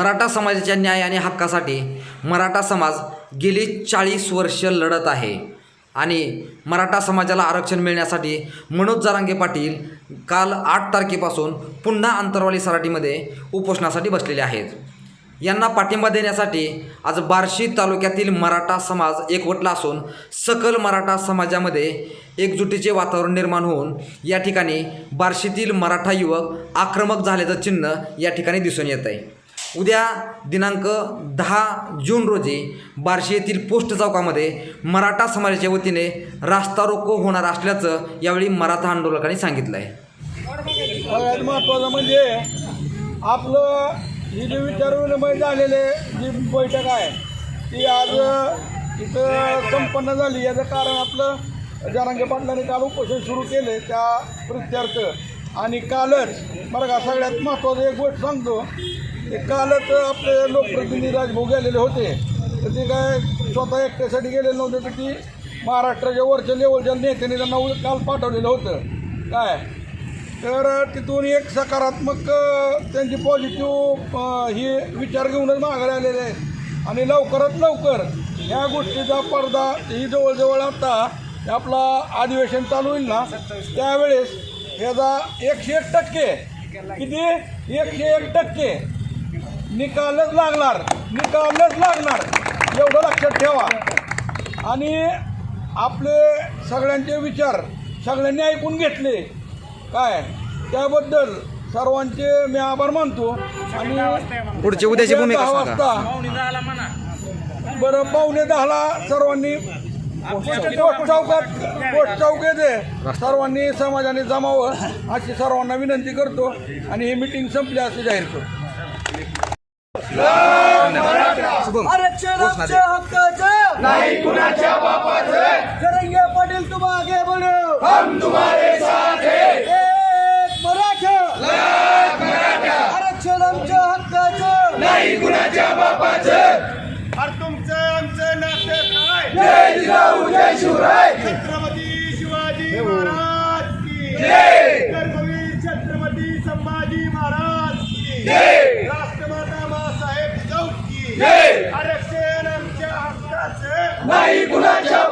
मराठा समाजाच्या न्याय आणि हक्कासाठी मराठा समाज गेली चाळीस वर्ष लढत आहे. आणि मराठा समाजाला आरक्षण मिळण्यासाठी मनोज जारांगे पाटील काल आठ तारखेपासून पुन्हा अंतरवाली सराटीमध्ये उपोषणासाठी बसलेले आहेत. यांना पाठिंबा देण्यासाठी आज बार्शी तालुक्यातील मराठा समाज एकवटला असून सकल मराठा समाजामध्ये एकजुटीचे वातावरण निर्माण होऊन या ठिकाणी बार्शीतील मराठा युवक आक्रमक झाल्याचं चिन्ह या ठिकाणी दिसून येत आहे उद्या दिनांक दहा जून रोजी बार्शी येथील पोस्ट चौकामध्ये मराठा समाजाच्या वतीने रास्ता रोको होणार असल्याचं यावेळी मराठा आंदोलकांनी सांगितलं आहे सगळ्यात महत्त्वाचं म्हणजे आपलं ही जी विचारविनिमय झालेले जी बैठक आहे ती आज इथं संपन्न झाली. याचं कारण आपलं जरांगे पाटलाने काल उपोषण सुरू केले त्या प्रित्यर्थ. आणि कालच बरं का सगळ्यात महत्त्वाचं एक गोष्ट सांगतो. कालच आपले लोकप्रतिनिधी राजभाऊ गेलेले होते. तर ते काय स्वतः एकट्यासाठी गेलेले नव्हते तर ती महाराष्ट्राच्या वरच्या लेवलच्या नेत्याने त्यांना काल पाठवलेलं होतं. काय? तर तिथून एक सकारात्मक त्यांची पॉझिटिव्ह ही विचार घेऊनच माघारी आलेले आहेत. आणि लवकरात लवकर ह्या गोष्टीचा पडदा ही जवळजवळ आता आपला अधिवेशन चालू होईल ना त्यावेळेस ह्याचा एकशे एक टक्के. किती? एकशे एक टक्के. निकालच लागणार निकालच लागणार. एवढं लक्षात ठेवा. आणि आपले सगळ्यांचे विचार सगळ्यांनी ऐकून घेतले. काय? त्याबद्दल सर्वांचे मी आभार मानतो. आणि पुढची उद्याची दहा सांगा. वाजता. बरं पावणे दहाला सर्वांनी येते सर्वांनी समाजाने जमावं अशी सर्वांना विनंती करतो आणि ही मिटिंग संपली असे जाहीर करतो. आरक्षण आमच्या हक्काचं. नाही कुणाच्या बापाचं. जरंगे पाटील तुम आगे बढ़ो. हम तुम्हारे साथ एक मराठा. आरक्षण आमच्या हक्काचं. नाही कुणाच्या बापाचं. अरे तुमचं आमचं नातं काय? जय जिजाऊ जय शिवराय. नाही कुणाच्या